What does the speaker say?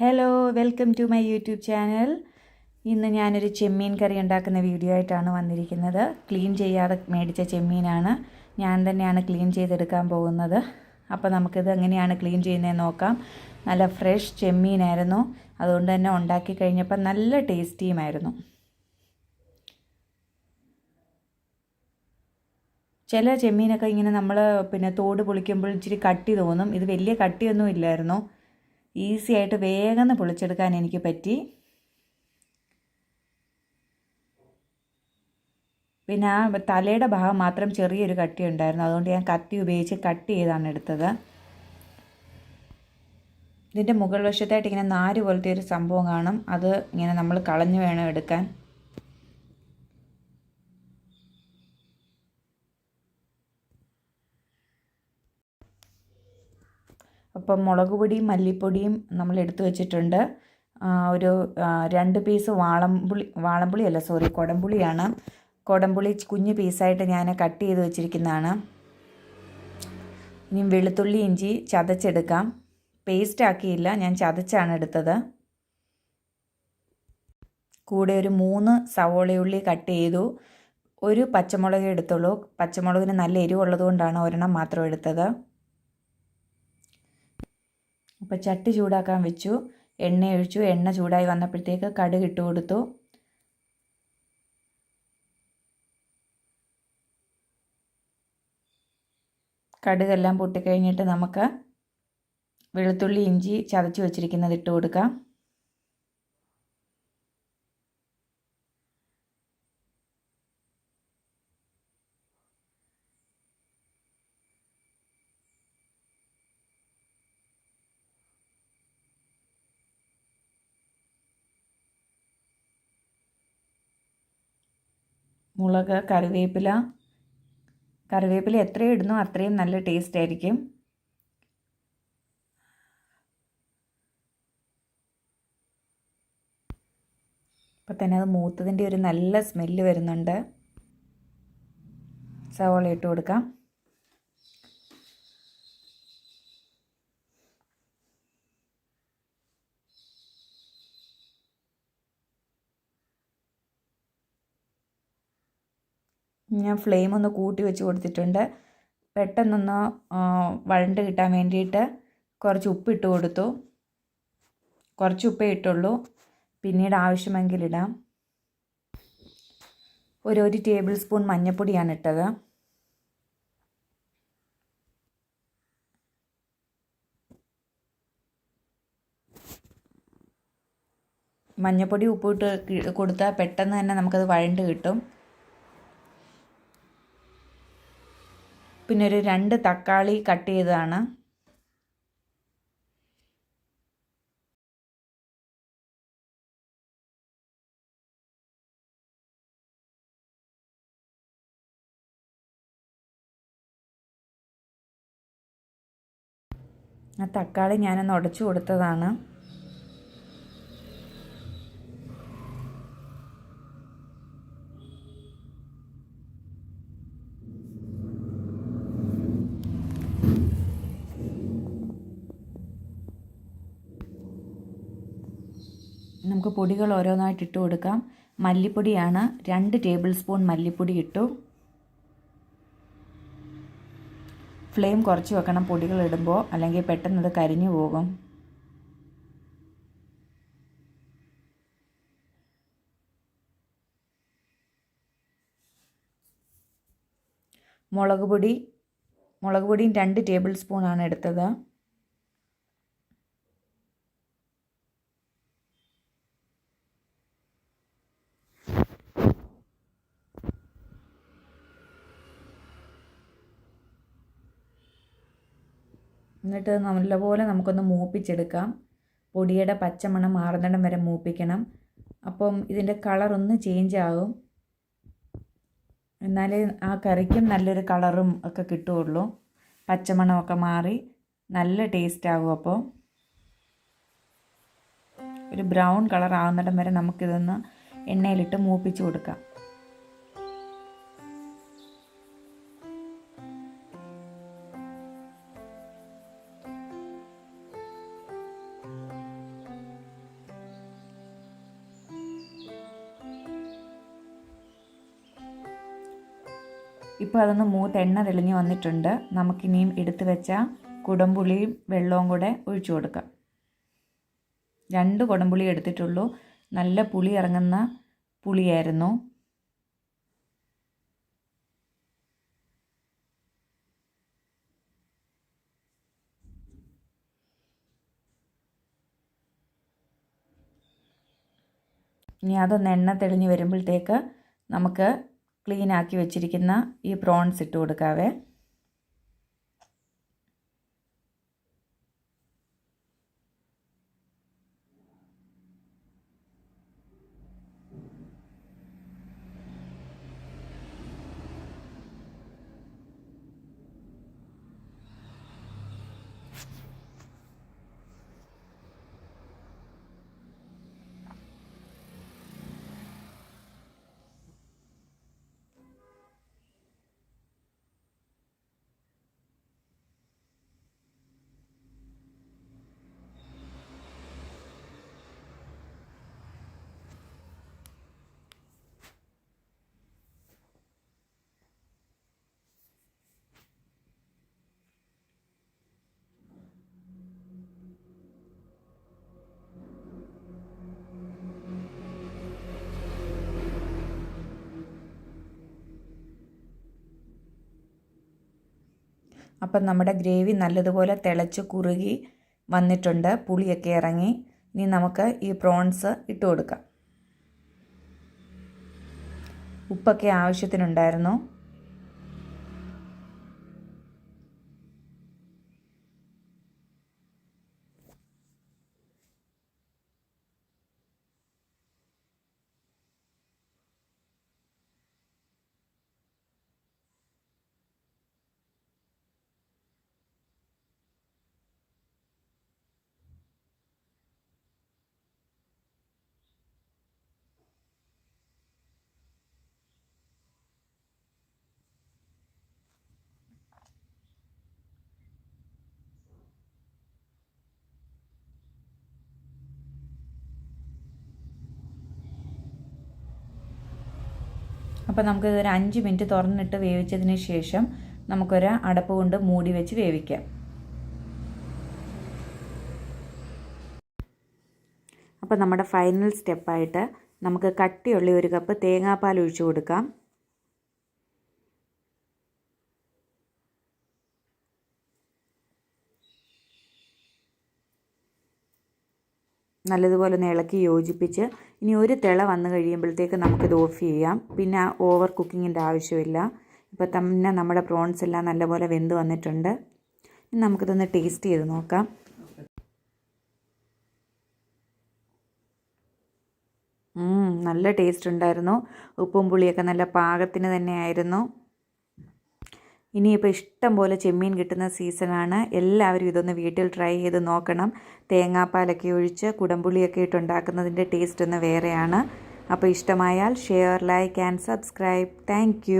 Hello welcome to my YouTube channel ഇന്ന് ഞാനൊരു ചെമ്മീൻ കറി ഉണ്ടാക്കുന്ന വീഡിയോ ആയിട്ടാണ് വന്നിരിക്കുന്നത്. ക്ലീൻ ചെയ്യാതെ മേടിച്ച ചെമ്മീനാണ്. ഞാൻ തന്നെയാണ് ക്ലീൻ ചെയ്തെടുക്കാൻ പോകുന്നത്. അപ്പോൾ നമുക്കിത് എങ്ങനെയാണ് ക്ലീൻ ചെയ്യുന്നതെന്ന് നോക്കാം. നല്ല ഫ്രഷ് ചെമ്മീനായിരുന്നു. അതുകൊണ്ട് തന്നെ ഉണ്ടാക്കി കഴിഞ്ഞപ്പോൾ നല്ല ടേസ്റ്റിയുമായിരുന്നു. ചില ചെമ്മീനൊക്കെ ഇങ്ങനെ നമ്മൾ പിന്നെ തോട് പൊളിക്കുമ്പോൾ ഇച്ചിരി കട്ടി തോന്നും. ഇത് വലിയ കട്ടിയൊന്നും ഇല്ലായിരുന്നു. ഈസി ആയിട്ട് വേഗം പൊളിച്ചെടുക്കാൻ എനിക്ക് പറ്റി. പിന്നെ ആ തലയുടെ ഭാഗം മാത്രം ചെറിയൊരു കട്ടി ഉണ്ടായിരുന്നു. അതുകൊണ്ട് ഞാൻ കത്തി ഉപയോഗിച്ച് കട്ട് ചെയ്താണ് എടുത്തത്. ഇതിന്റെ മുകൾ വശത്തായിട്ട് ഇങ്ങനെ നാര് പോലത്തെ ഒരു സംഭവം കാണും. അത് ഇങ്ങനെ നമ്മൾ കളഞ്ഞു വേണം എടുക്കാൻ. അപ്പം മുളക് പൊടിയും മല്ലിപ്പൊടിയും നമ്മൾ എടുത്തു വെച്ചിട്ടുണ്ട്. ഒരു രണ്ട് പീസ് വാളംപുളി വാളംപുളി അല്ല സോറി കുടംപുളിയാണ്. കുടംപുളി കുഞ്ഞ് പീസായിട്ട് ഞാൻ കട്ട് ചെയ്ത് വെച്ചിരിക്കുന്നതാണ്. ഇനി വെളുത്തുള്ളി ഇഞ്ചി ചതച്ചെടുക്കാം. പേസ്റ്റ് ആക്കിയില്ല ഞാൻ ചതച്ചാണ് എടുത്തത്. കൂടെ ഒരു മൂന്ന് സവോളയുള്ളി കട്ട് ചെയ്തു. ഒരു പച്ചമുളക് എടുത്തുള്ളൂ. പച്ചമുളകിന് നല്ല എരിവുള്ളത് കൊണ്ടാണ് ഒരെണ്ണം മാത്രം എടുത്തത്. അപ്പോൾ ചട്ടി ചൂടാക്കാൻ വെച്ചു എണ്ണ ഒഴിച്ചു എണ്ണ ചൂടായി വന്നപ്പോഴത്തേക്ക് കടുക് ഇട്ട് കൊടുത്തു. കടുകെല്ലാം പൊട്ടിക്കഴിഞ്ഞിട്ട് നമുക്ക് വെളുത്തുള്ളി ഇഞ്ചി ചതച്ച് വെച്ചിരിക്കുന്നത് ഇട്ട് കൊടുക്കാം. മുളക് കറിവേപ്പില. കറിവേപ്പില എത്രയും ഇടുന്നോ അത്രയും നല്ല ടേസ്റ്റ് ആയിരിക്കും. അപ്പോൾ തന്നെ അത് മൂത്തതിന്റെ ഒരു നല്ല സ്മെല്ല് വരുന്നുണ്ട്. സവോള ഇട്ട് കൊടുക്കാം. ഞാൻ ഫ്ലെയിം ഒന്ന് കൂട്ടി വെച്ച് കൊടുത്തിട്ടുണ്ട്. പെട്ടെന്നൊന്ന് വഴണ്ട് കിട്ടാൻ വേണ്ടിയിട്ട് കുറച്ച് ഉപ്പിട്ട് കൊടുത്തു. കുറച്ച് ഉപ്പേ ഇട്ടുള്ളൂ. പിന്നീട് ആവശ്യമെങ്കിൽ ഇടാം. ഒരു ഒരു ടേബിൾ സ്പൂൺ മഞ്ഞൾപ്പൊടിയാണ് ഇട്ടത്. മഞ്ഞൾപ്പൊടി ഉപ്പിട്ട് കൊടുത്താൽ പെട്ടെന്ന് തന്നെ നമുക്കത് വഴണ്ട് കിട്ടും. പിന്നെ ഒരു രണ്ട് തക്കാളി കട്ട് ചെയ്തതാണ്. ആ തക്കാളി ഞാനൊന്ന് ഉടച്ചു കൊടുത്തതാണ്. നമുക്ക് പൊടികൾ ഓരോന്നായിട്ട് ഇട്ട് കൊടുക്കാം. മല്ലിപ്പൊടിയാണ് രണ്ട് ടേബിൾ സ്പൂൺ മല്ലിപ്പൊടി ഇട്ടു. ഫ്ലെയിം കുറച്ച് വെക്കണം പൊടികൾ ഇടുമ്പോൾ അല്ലെങ്കിൽ പെട്ടെന്ന് അത് കരിഞ്ഞു പോകും. മുളക് പൊടി. മുളക് പൊടിയും രണ്ട് ടേബിൾ സ്പൂണാണ് എടുത്തത്. എന്നിട്ട് നല്ലപോലെ നമുക്കൊന്ന് മൂപ്പിച്ചെടുക്കാം. പൊടിയുടെ പച്ചമണം മാറുന്നിടം വരെ മൂപ്പിക്കണം. അപ്പം ഇതിന്റെ കളറൊന്ന് ചേഞ്ച് ആകും എന്നാലേ ആ കറിക്കും നല്ലൊരു കളറും ഒക്കെ കിട്ടുകയുള്ളൂ. പച്ചമണമൊക്കെ മാറി നല്ല ടേസ്റ്റ് ആകും അപ്പോൾ. ഒരു ബ്രൗൺ കളർ ആകുന്നിടം വരെ നമുക്കിതൊന്ന് എണ്ണയിലിട്ട് മൂപ്പിച്ച് കൊടുക്കാം. ഇപ്പോൾ അതൊന്ന് മൂത്ത് എണ്ണ തെളിഞ്ഞ് വന്നിട്ടുണ്ട്. നമുക്കിനിയും എടുത്തു വെച്ച കുടംപുളിയും വെള്ളവും കൂടെ ഒഴിച്ചു കൊടുക്കാം. രണ്ട് കുടംപുളി എടുത്തിട്ടുള്ളൂ. നല്ല പുളി ഇറങ്ങുന്ന പുളിയായിരുന്നു. ഇനി അതൊന്ന് എണ്ണ തെളിഞ്ഞ് വരുമ്പോഴത്തേക്ക് നമുക്ക് ക്ലീൻ ആക്കി വെച്ചിരിക്കുന്ന ഈ പ്രോൺസ് ഇട്ട് കൊടുക്കാവേ. അപ്പം നമ്മുടെ ഗ്രേവി നല്ലതുപോലെ തിളച്ച് കുറുകി വന്നിട്ടുണ്ട്. പുളിയൊക്കെ ഇറങ്ങി. ഇനി നമുക്ക് ഈ പ്രോൺസ് ഇട്ട് കൊടുക്കാം. ഉപ്പൊക്കെ ആവശ്യത്തിനുണ്ടായിരുന്നു. അപ്പോൾ നമുക്കിത് ഒരു അഞ്ച് മിനിറ്റ് തുറന്നിട്ട് വേവിച്ചതിന് ശേഷം നമുക്കൊരു അടപ്പ് കൊണ്ട് മൂടി വെച്ച് വേവിക്കാം. അപ്പോൾ നമ്മുടെ ഫൈനൽ സ്റ്റെപ്പായിട്ട് നമുക്ക് കട്ടിയുള്ള ഒരു കപ്പ് തേങ്ങാപ്പാൽ ഒഴിച്ചു കൊടുക്കാം. നല്ലതുപോലെ ഒന്ന് ഇളക്കി യോജിപ്പിച്ച് ഇനി ഒരു തിള വന്നു കഴിയുമ്പോഴത്തേക്ക് നമുക്കിത് ഓഫ് ചെയ്യാം. പിന്നെ ഓവർ കുക്കിങ്ങിന്റെ ആവശ്യമില്ല. ഇപ്പോൾ തന്നെ നമ്മുടെ പ്രോൺസ് എല്ലാം നല്ലപോലെ വെന്ത് വന്നിട്ടുണ്ട്. ഇനി നമുക്കിതൊന്ന് ടേസ്റ്റ് ചെയ്ത് നോക്കാം. നല്ല ടേസ്റ്റ് ഉണ്ടായിരുന്നു. ഉപ്പും പുളിയൊക്കെ നല്ല പാകത്തിന് തന്നെയായിരുന്നു. ഇനിയിപ്പോൾ ഇഷ്ടം പോലെ ചെമ്മീൻ കിട്ടുന്ന സീസണാണ് എല്ലാവരും ഇതൊന്ന് വീട്ടിൽ ട്രൈ ചെയ്ത് നോക്കണം. തേങ്ങാപ്പാലൊക്കെ ഒഴിച്ച് കുടംപുളിയൊക്കെ ഇട്ടുണ്ടാക്കുന്നതിന്റെ ടേസ്റ്റ് ഒന്ന് വേറെയാണ്. അപ്പോൾ ഇഷ്ടമായാൽ share like and subscribe thank